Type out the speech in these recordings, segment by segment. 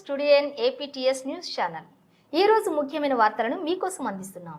Studio APTS news channel. ఈ రోజు ముఖ్యమైన వార్తలను మీకోసం అందిస్తున్నాం.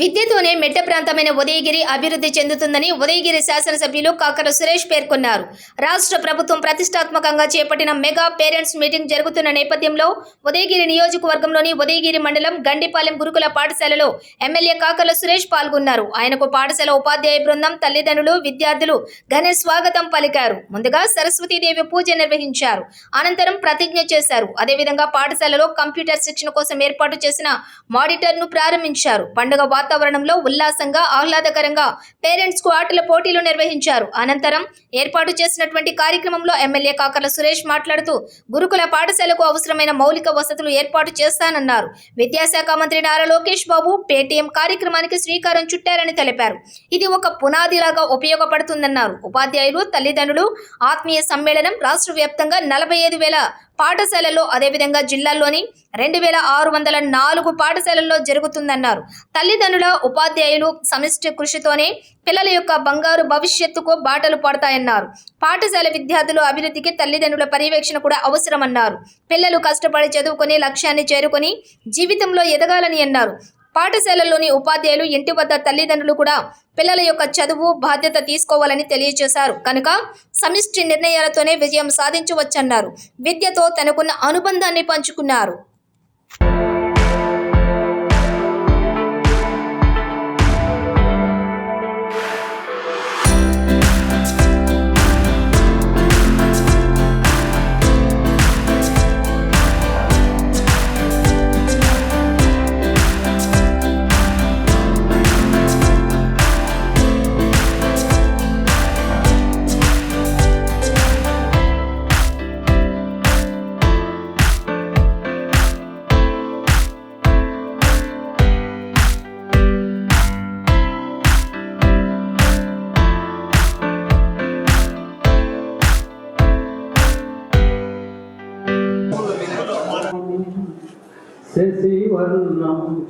విద్యతోనే మెట్ట ప్రాంతమైన ఉదయగిరి అభివృద్ధి చెందుతుందని ఉదయగిరి శాసనసభ్యులు కాకర సురేష్ పేర్కొన్నారు. రాష్ట్ర ప్రభుత్వం ప్రతిష్టాత్మకంగా చేపట్టిన మెగా పేరెంట్స్ మీటింగ్ జరుగుతున్న నేపథ్యంలో ఉదయగిరి నియోజకవర్గంలోని ఉదయగిరి మండలం గండిపాలెం గురుకుల పాఠశాలలో ఎమ్మెల్యే కాకల సురేష్ పాల్గొన్నారు. ఆయనకు పాఠశాల ఉపాధ్యాయ బృందం తల్లిదండ్రులు విద్యార్థులు ఘన స్వాగతం పలికారు. ముందుగా సరస్వతీదేవి పూజ నిర్వహించారు. అనంతరం ప్రతిజ్ఞ చేశారు. అదేవిధంగా పాఠశాలలో కంప్యూటర్ శిక్షణ కోసం ఏర్పాటు చేసిన మానిటర్ను ప్రారంభించారు. పండుగ వాతావరణంలో ఉల్లాసంగా ఆహ్లాదకరంగా పేరెంట్స్కు ఆటల పోటీలు నిర్వహించారు. అనంతరం ఏర్పాటు చేసినటువంటి కార్యక్రమంలో ఎమ్మెల్యే కాకర్ల సురేష్ మాట్లాడుతూ గురుకుల పాఠశాలకు అవసరమైన మౌలిక వసతులు ఏర్పాటు చేస్తానన్నారు. విద్యాశాఖ మంత్రి నారా లోకేష్ బాబు పేటీఎం కార్యక్రమానికి శ్రీకారం చుట్టారని తెలిపారు. ఇది ఒక పునాదిలాగా ఉపయోగపడుతుందన్నారు. ఉపాధ్యాయులు తల్లిదండ్రులు ఆత్మీయ సమ్మేళనం రాష్ట్ర వ్యాప్తంగా నలభై ఐదు వేల పాఠశాలల్లో అదేవిధంగా జిల్లాల్లోని రెండు వేల ఆరు వందల నాలుగు పాఠశాలల్లో జరుగుతుందన్నారు. తల్లిదండ్రుల ఉపాధ్యాయులు సమిష్టి కృషితోనే పిల్లల యొక్క బంగారు భవిష్యత్తుకు బాటలు పడతాయన్నారు. పాఠశాల విద్యార్థుల అభివృద్ధికి తల్లిదండ్రుల పర్యవేక్షణ కూడా అవసరమన్నారు. పిల్లలు కష్టపడి చదువుకొని లక్ష్యాన్ని చేరుకొని జీవితంలో ఎదగాలని అన్నారు. పాఠశాలల్లోని ఉపాధ్యాయులు ఇంటి వద్ద తల్లిదండ్రులు కూడా పిల్లల యొక్క చదువు బాధ్యత తీసుకోవాలని తెలియజేశారు. కనుక సమిష్టి నిర్ణయాలతోనే విజయం సాధించవచ్చన్నారు. విద్యతో తనకున్న అనుబంధాన్ని పంచుకున్నారు.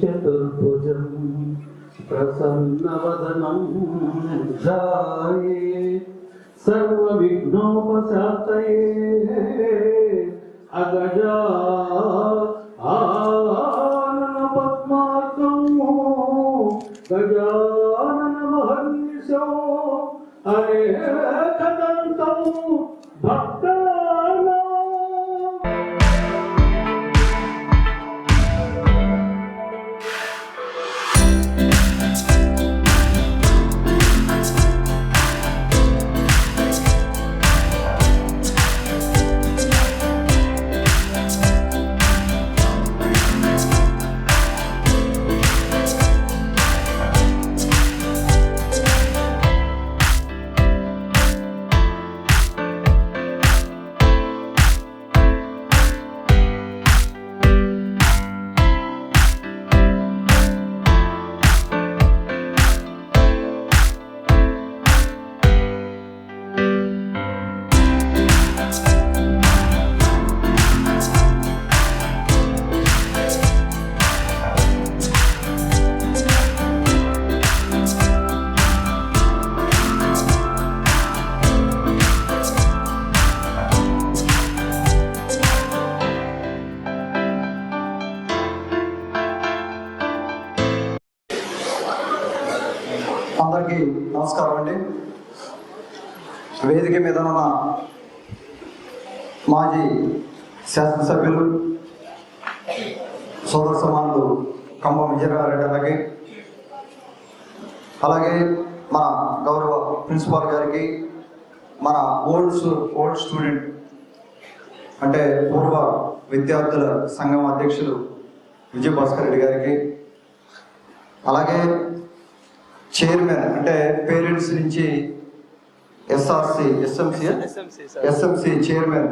चतुर्भुजं प्रसन्नवदनं ध्याये सर्वविघ्नोपशान्तये अगजा गजा నమస్కారం అండి. వేదిక మీద ఉన్న మాజీ శాసనసభ్యులు సోదర సమానులు ఖమ్మం విజయనారాయణ అలాగే అలాగే మన గౌరవ ప్రిన్సిపాల్ గారికి మన ఓల్డ్ ఓల్డ్ స్టూడెంట్ అంటే పూర్వ విద్యార్థుల సంఘం అధ్యక్షులు విజయభాస్కర్ రెడ్డి గారికి అలాగే చైర్మన్ అంటే పేరెంట్స్ నుంచి SRC SMC SMC chairman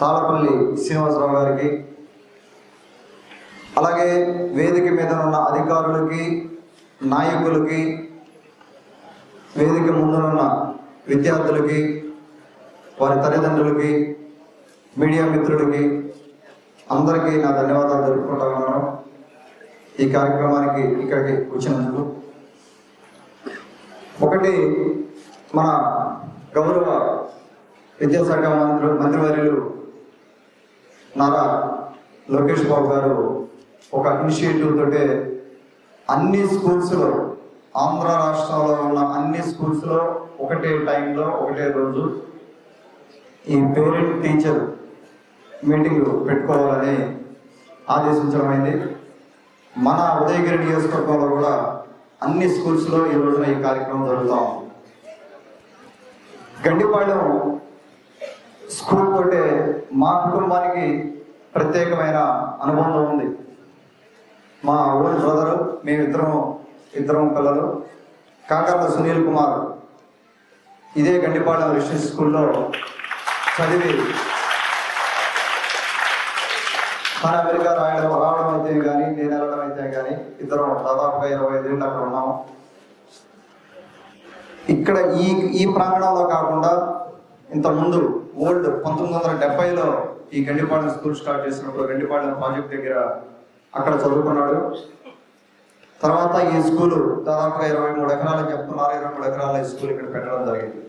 Talapalli Srinivasarao గారికి అలాగే వేదిక మీద ఉన్న అధికారులకి నాయకులకి వేదిక ముందునున్న విద్యార్థులకి వారి తల్లిదండ్రులకి మీడియా మిత్రులకి అందరికీ నా ధన్యవాదాలు జరుపుకుంటా ఉన్నాను. ఈ కార్యక్రమానికి ఇక్కడికి వచ్చినందుకు. ఒకటి మన గౌరవ విద్యాశాఖ మంత్రి మంత్రివర్యులు నారా లోకేష్ బాబు గారు ఒక ఇనిషియేటివ్ తోటే అన్ని స్కూల్స్లో ఆంధ్ర రాష్ట్రంలో ఉన్న అన్ని స్కూల్స్లో ఒకటే టైంలో ఒకటే రోజు ఈ పేరెంట్ టీచర్ మీటింగ్ పెట్టుకోవాలని ఆదేశించడమైంది మన ఉదయగిరి నియోజకవర్గంలో కూడా అన్ని స్కూల్స్లో ఈ రోజున ఈ కార్యక్రమం జరుగుతూ ఉంది. గండిపాళెం స్కూల్ తోటే మా కుటుంబానికి ప్రత్యేకమైన అనుబంధం ఉంది. మా ఓన్ బ్రదరు మేమిద్దరం ఇద్దరం పిల్లలు కాకర్ల సునీల్ కుమార్. ఇదే గండిపాళెం రిషన్ స్కూల్లో చదివి మన అమెరికా రాయడం రావడం అయితే కానీ నేను వెళ్ళడం అయితే కానీ ఇద్దరం దాదాపుగా ఇరవై ఐదేళ్ళు అక్కడ ఉన్నాము. ఇక్కడ ఈ ఈ ప్రాంగణంలో కాకుండా ఇంతకుముందు ఓల్డ్ పంతొమ్మిది వందల డెబ్బైలో ఈ గండిపాళెం స్కూల్ స్టార్ట్ చేసినప్పుడు గండిపాళెం ప్రాజెక్ట్ దగ్గర అక్కడ చదువుకున్నాడు. తర్వాత ఈ స్కూలు దాదాపుగా ఇరవై మూడు ఎకరాలు చెప్తున్నారు. ఇరవై మూడు ఎకరాల ఈ స్కూల్ ఇక్కడ పెట్టడం జరిగింది.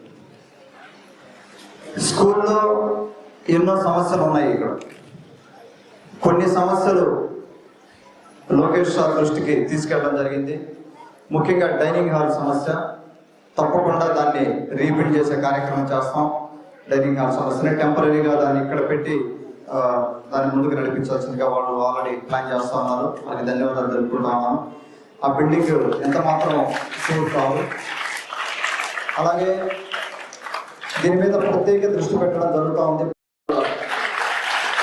స్కూల్లో ఎన్నో సమస్యలు ఉన్నాయి ఇక్కడ. కొన్ని సమస్యలు లోకేష్ సార్ దృష్టికి తీసుకెళ్ళడం జరిగింది. ముఖ్యంగా డైనింగ్ హాల్ సమస్య. తప్పకుండా దాన్ని రీబిల్డ్ చేసే కార్యక్రమం చేస్తాం. డైనింగ్ హాల్ సమస్యని టెంపరీగా దాన్ని ఇక్కడ పెట్టి దాన్ని ముందుకు నడిపించాల్సిందిగా వాళ్ళు ఆల్రెడీ ప్లాన్ చేస్తూ ఉన్నారు. వారికి ధన్యవాదాలు తెలుపుకుంటున్నాను ఆ బిల్డింగ్ ఎంత మాత్రం సేఫ్ కాదు. అలాగే దీని మీద ప్రత్యేక దృష్టి పెట్టడం జరుగుతూ ఉంది.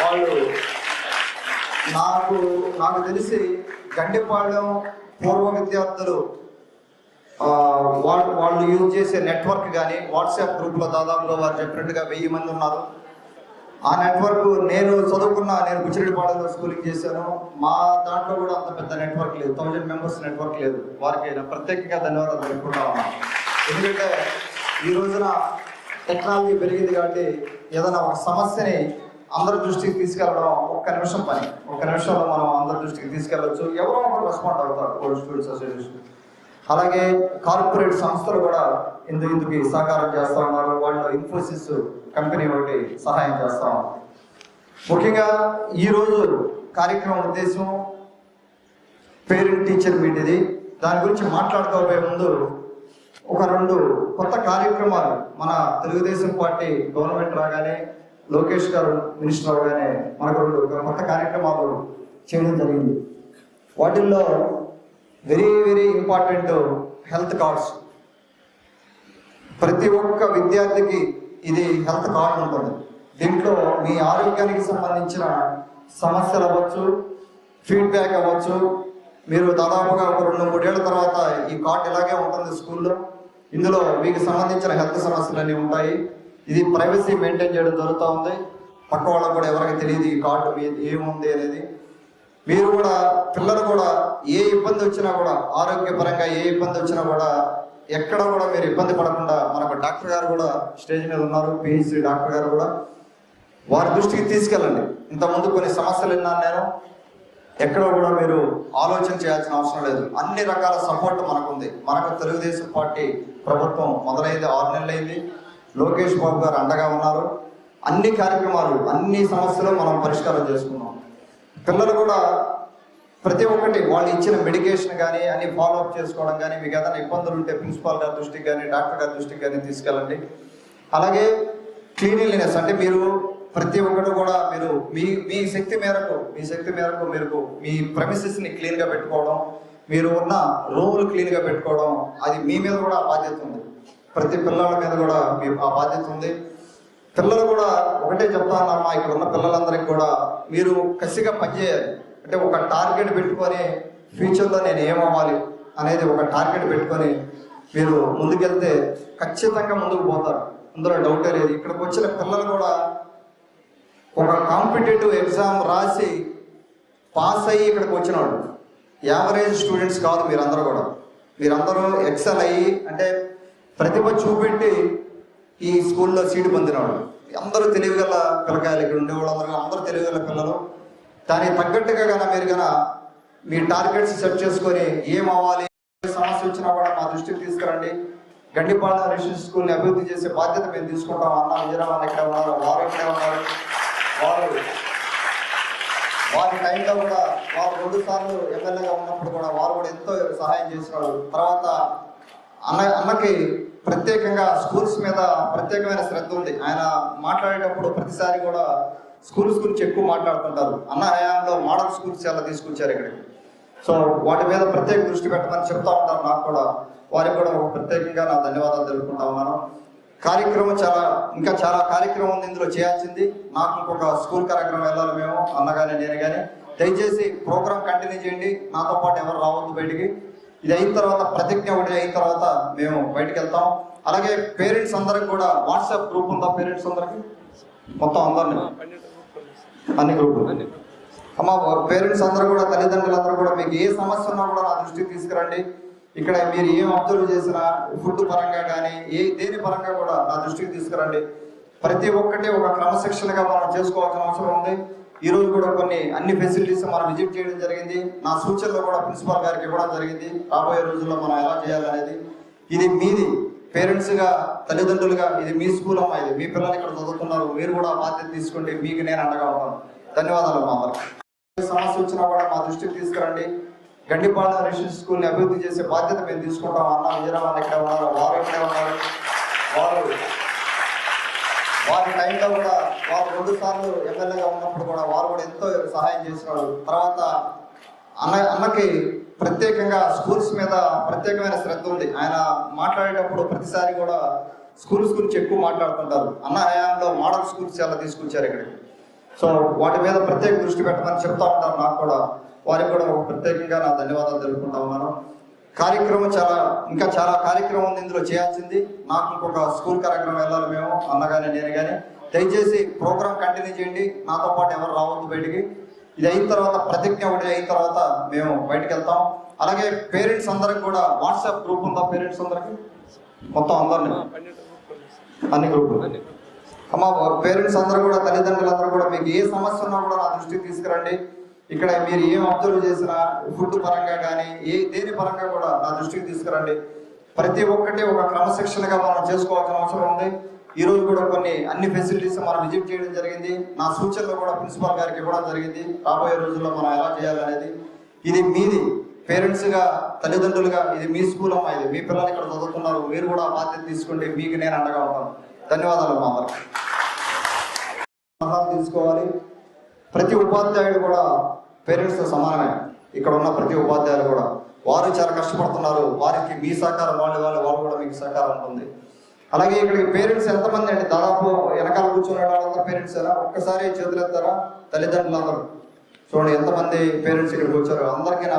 వాళ్ళు నాకు నాకు తెలిసి గండిపాళ్యం పూర్వ విద్యార్థులు వాళ్ళు వాళ్ళు యూజ్ చేసే నెట్వర్క్ కానీ వాట్సాప్ గ్రూప్లో దాదాపులో వారు చెప్పినట్టుగా వెయ్యి మంది ఉన్నారు. ఆ నెట్వర్క్ నేను చదువుకున్న నేను బుచ్చిరెడ్డిపాళెంలో స్కూలింగ్ చేశాను. మా దాంట్లో కూడా అంత పెద్ద నెట్వర్క్ లేదు. థౌజండ్ మెంబర్స్ నెట్వర్క్ లేదు. వారికి ప్రత్యేకంగా ధన్యవాదాలు తెలుపుకుంటా ఉన్నాను ఎందుకంటే ఈ రోజున టెక్నాలజీ పెరిగింది కాబట్టి ఏదైనా ఒక సమస్యని అందరి దృష్టికి తీసుకెళ్ళడం ఒక్క నిమిషం పని. ఒక్క నిమిషంలో మనం అందరి దృష్టికి తీసుకెళ్ళవచ్చు ఎవరో ఒకరు రెస్పాండ్ అవుతారు ఓల్డ్ స్టూడెంట్స్ అసోసియేషన్ అలాగే కార్పొరేట్ సంస్థలు కూడా ఇందు ఇందుకు సహకారం చేస్తూ ఉన్నారు. వాళ్ళు ఇన్ఫోసిస్ కంపెనీ ఒకటి సహాయం చేస్తా ఉన్నారు. ముఖ్యంగా ఈరోజు కార్యక్రమం ఉద్దేశం పేరెంట్ టీచర్ మీట్ ఇది దాని గురించి మాట్లాడుకోబోయే ముందు ఒక రెండు కొత్త కార్యక్రమాలు మన తెలుగుదేశం పార్టీ గవర్నమెంట్ రాగానే లోకేష్ గారు మినిస్టర్ అవగానే మనకు రెండు కొత్త కార్యక్రమాలు చేయడం జరిగింది. వాటిల్లో very very important health cards. ప్రతి ఒక్క విద్యార్థికి ఇది హెల్త్ కార్డు ఉంటుంది. దీంట్లో మీ ఆరోగ్యానికి సంబంధించిన సమస్యలు అవ్వచ్చు ఫీడ్బ్యాక్ అవ్వచ్చు. మీరు దాదాపుగా ఒక రెండు మూడేళ్ళ తర్వాత ఈ కార్డు ఇలాగే ఉంటుంది స్కూల్లో. ఇందులో మీకు సంబంధించిన హెల్త్ సమస్యలు అన్నీ ఉంటాయి. ఇది ప్రైవసీ మెయింటైన్ చేయడం జరుగుతూ ఉంది. పక్క వాళ్ళకు కూడా ఎవరికి తెలియదు ఈ కార్డు ఏముంది అనేది. మీరు కూడా పిల్లలు కూడా ఏ ఇబ్బంది వచ్చినా కూడా ఆరోగ్యపరంగా ఏ ఇబ్బంది వచ్చినా కూడా ఎక్కడ కూడా మీరు ఇబ్బంది పడకుండా మనకు డాక్టర్ గారు కూడా స్టేజ్ మీద ఉన్నారు పిహెచ్డి డాక్టర్ గారు కూడా. వారి దృష్టికి తీసుకెళ్ళండి. ఇంతకుముందు కొన్ని సమస్యలు విన్నాను నేను. ఎక్కడ కూడా మీరు ఆలోచన చేయాల్సిన అవసరం లేదు. అన్ని రకాల సపోర్ట్ మనకు ఉంది మనకు తెలుగుదేశం పార్టీ ప్రభుత్వం మొదలైంది ఆరు నెలలైంది. లోకేష్ బాబు గారు అండగా ఉన్నారు. అన్ని కార్యక్రమాలు అన్ని సమస్యలు మనం పరిష్కారం చేసుకున్నాం. పిల్లలు కూడా ప్రతి ఒక్కటి వాళ్ళు ఇచ్చిన మెడికేషన్ కానీ అన్ని ఫాలో అప్ చేసుకోవడం కానీ మీకు ఏదైనా ఇబ్బందులు ఉంటే ప్రిన్సిపాల్ గారి దృష్టికి కానీ డాక్టర్ గారి దృష్టికి కానీ తీసుకెళ్ళండి. అలాగే క్లీనిలీనెస్ అంటే మీరు ప్రతి ఒక్కరు కూడా మీరు మీ మీ శక్తి మేరకు మీ శక్తి మేరకు మీరు మీ ప్రమిసెస్ని క్లీన్గా పెట్టుకోవడం మీరు ఉన్న రూములు క్లీన్గా పెట్టుకోవడం అది మీ మీద కూడా బాధ్యత ఉంది. ప్రతి పిల్లల మీద కూడా మీ ఆ బాధ్యత ఉంది. పిల్లలు కూడా ఒకటే చెప్తానమ్మా ఇక్కడ ఉన్న పిల్లలందరికీ కూడా మీరు కసిగా పనిచేయాలి అంటే ఒక టార్గెట్ పెట్టుకొని ఫ్యూచర్లో నేను ఏమవ్వాలి అనేది ఒక టార్గెట్ పెట్టుకొని మీరు ముందుకెళ్తే ఖచ్చితంగా ముందుకు పోతారు. అందులో డౌటే లేదు. ఇక్కడికి వచ్చిన పిల్లలు కూడా ఒక కాంపిటేటివ్ ఎగ్జామ్ రాసి పాస్ అయ్యి ఇక్కడికి వచ్చినాడు యావరేజ్ స్టూడెంట్స్ కాదు మీరందరూ కూడా. మీరందరూ ఎక్సెల్ అయ్యి అంటే ప్రతిభ చూపెట్టి ఈ స్కూల్లో సీటు పొందినాడు అందరూ తెలివిగల పిల్లకాయలు ఇక్కడ ఉండేవాళ్ళందరూ అందరూ తెలివిగల పిల్లలు. దానికి తగ్గట్టుగా గన మీరు గన మీ టార్గెట్స్ సెట్ చేసుకొని ఏం అవ్వాలి ఏ సమస్య వచ్చినా కూడా మా దృష్టికి తీసుకురండి. గండిపాళ రిషి స్కూల్ని అభివృద్ధి చేసే బాధ్యత మేము తీసుకుంటాం. అన్న విజయరామన్ ఇక్కడ ఉన్నారు వారు ఇక్కడే ఉన్నారు? వారు వారి టైంలో కూడా వారు రెండు సార్లు ఎమ్మెల్యేగా ఉన్నప్పుడు కూడా వారు కూడా ఎంతో సహాయం చేసినారు. తర్వాత అన్న అన్నకి ప్రత్యేకంగా స్కూల్స్ మీద ప్రత్యేకమైన శ్రద్ధ ఉంది. ఆయన మాట్లాడేటప్పుడు ప్రతిసారి కూడా స్కూల్స్ గురించి ఎక్కువ మాట్లాడుతుంటారు. అన్న హయాంలో మోడల్ స్కూల్స్ చాలా తీసుకొచ్చారు ఇక్కడికి సో వాటి మీద ప్రత్యేక దృష్టి పెట్టమని చెప్తా ఉంటారు నాకు కూడా. వారికి కూడా ఒక ప్రత్యేకంగా నా ధన్యవాదాలు తెలుపుకుంటా ఉన్నాను. కార్యక్రమం చాలా ఇంకా చాలా కార్యక్రమం ఉంది. ఇందులో చేయాల్సింది నాకు ఇంకొక స్కూల్ కార్యక్రమం వెళ్ళాలి మేము అన్నగానే నేను కానీ దయచేసి ప్రోగ్రామ్ కంటిన్యూ చేయండి. నాతో పాటు ఎవరు రావద్దు బయటికి. ఇది అయిన తర్వాత ప్రతిజ్ఞ ఒకటి అయిన తర్వాత మేము బయటికి వెళ్తాం. అలాగే పేరెంట్స్ అందరికి కూడా వాట్సాప్ గ్రూప్ ఉందా పేరెంట్స్ అందరికి? మొత్తం అందరినీ? అన్ని గ్రూపులు? అమ్మ పేరెంట్స్ అందరూ కూడా తల్లిదండ్రులు అందరూ కూడా మీకు ఏ సమస్య ఉన్నా కూడా నా దృష్టికి తీసుకురండి. ఇక్కడ మీరు ఏం అబ్జర్వ్ చేసినా ఫుడ్ పరంగా కానీ ఏ దేని పరంగా కూడా నా దృష్టికి తీసుకురండి. ప్రతి ఒక్కటి ఒక క్రమశిక్షణగా మనం చేసుకోవాల్సిన అవసరం ఉంది. ఈరోజు కూడా కొన్ని అన్ని ఫెసిలిటీస్ మనం విజిట్ చేయడం జరిగింది. నా సూచనలో కూడా ప్రిన్సిపాల్ గారికి ఇవ్వడం జరిగింది. రాబోయే రోజుల్లో మనం ఎలా చేయాలనేది. ఇది మీది పేరెంట్స్గా తల్లిదండ్రులుగా ఇది మీ స్కూల్ అమ్మా ఇది మీ పిల్లలు ఇక్కడ చదువుతున్నారు. మీరు కూడా బాధ్యత తీసుకోండి మీకు నేను అండగా ఉంటాను ధన్యవాదాలు మా అందరికి. ఏ సమస్య వచ్చినా కూడా మా దృష్టికి తీసుకురండి. గండిపాడు రిషన్ స్కూల్ని అభివృద్ధి చేసే బాధ్యత మేము తీసుకుంటాం. అన్న విజయరామన్ ఇక్కడ ఉన్నారు? వారు ఇక్కడే ఉన్నారు? వారు వారి టైంలో కూడా వారు రెండు సార్లు ఎమ్మెల్యేగా ఉన్నప్పుడు కూడా వారు కూడా ఎంతో సహాయం చేసినారు. తర్వాత అన్న అన్నకి ప్రత్యేకంగా స్కూల్స్ మీద ప్రత్యేకమైన శ్రద్ధ ఉంది. ఆయన మాట్లాడేటప్పుడు ప్రతిసారి కూడా స్కూల్స్ గురించి ఎక్కువ మాట్లాడుతుంటారు. అన్న హయాంలో మోడల్ స్కూల్స్ ఎలా తీసుకొచ్చారు ఇక్కడికి. సో వాటి మీద ప్రత్యేక దృష్టి పెట్టమని చెప్తా ఉంటారు నాకు కూడా. వారికి కూడా ప్రత్యేకంగా నా ధన్యవాదాలు తెలుపుకుంటా ఉన్నాను. కార్యక్రమం చాలా ఇంకా చాలా కార్యక్రమం ఉంది ఇందులో చేయాల్సింది. నాకు ఇంకొక స్కూల్ కార్యక్రమం వెళ్ళాలి మేము అన్నగానే నేను కానీ దయచేసి ప్రోగ్రామ్ కంటిన్యూ చేయండి. నాతో పాటు ఎవరు రావద్దు బయటికి. ఇది అయిన తర్వాత ప్రతిజ్ఞ ఒకటి అయిన తర్వాత మేము బయటకు వెళ్తాం. అలాగే పేరెంట్స్ అందరికి కూడా వాట్సాప్ గ్రూప్ ఉందా పేరెంట్స్ అందరికి? మొత్తం అందరిని. అన్ని గ్రూపులు. అమ్మ పేరెంట్స్ అందరూ కూడా తల్లిదండ్రులు అందరూ కూడా మీకు ఏ సమస్య ఉన్నా కూడా నా దృష్టికి తీసుకురండి. ఇక్కడ మీరు ఏం అబ్జర్వ్ చేసినా ఫుడ్ పరంగా కానీ ఏ దేని పరంగా కూడా నా దృష్టికి తీసుకురండి. ప్రతి ఒక్కటి ఒక క్రమశిక్షణగా మనం చేసుకోవాల్సిన అవసరం ఉంది. ఈ రోజు కూడా కొన్ని అన్ని ఫెసిలిటీస్ మనం విజిట్ చేయడం జరిగింది. నా సూచనలు కూడా ప్రిన్సిపాల్ గారికి ఇవ్వడం జరిగింది. రాబోయే రోజుల్లో మనం ఎలా చేయాలనేది. ఇది మీది పేరెంట్స్గా తల్లిదండ్రులుగా ఇది మీ స్కూల్ అమ్మా ఇది మీ పిల్లలు ఇక్కడ చదువుతున్నారు. మీరు కూడా బాధ్యత తీసుకుంటే మీకు నేను అండగా ఉంటాను ధన్యవాదాలు మా అందరికి. తీసుకోవాలి. ప్రతి ఉపాధ్యాయుడు కూడా పేరెంట్స్తో సమానమే. ఇక్కడ ఉన్న ప్రతి ఉపాధ్యాయులు కూడా. వారు చాలా కష్టపడుతున్నారు. వారికి మీ సహకారం వాళ్ళు వాళ్ళు వాళ్ళు కూడా మీకు సహకారం ఉంటుంది. అలాగే ఇక్కడికి పేరెంట్స్ ఎంతమంది అండి? దాదాపు వెనకాల కూర్చున్న వాళ్ళందరూ పేరెంట్స్ ఒక్కసారి చేతులు ఎత్తారా తల్లిదండ్రులందరూ. చూడండి ఎంతమంది పేరెంట్స్ ఇక్కడికి వచ్చారు అందరికీ నా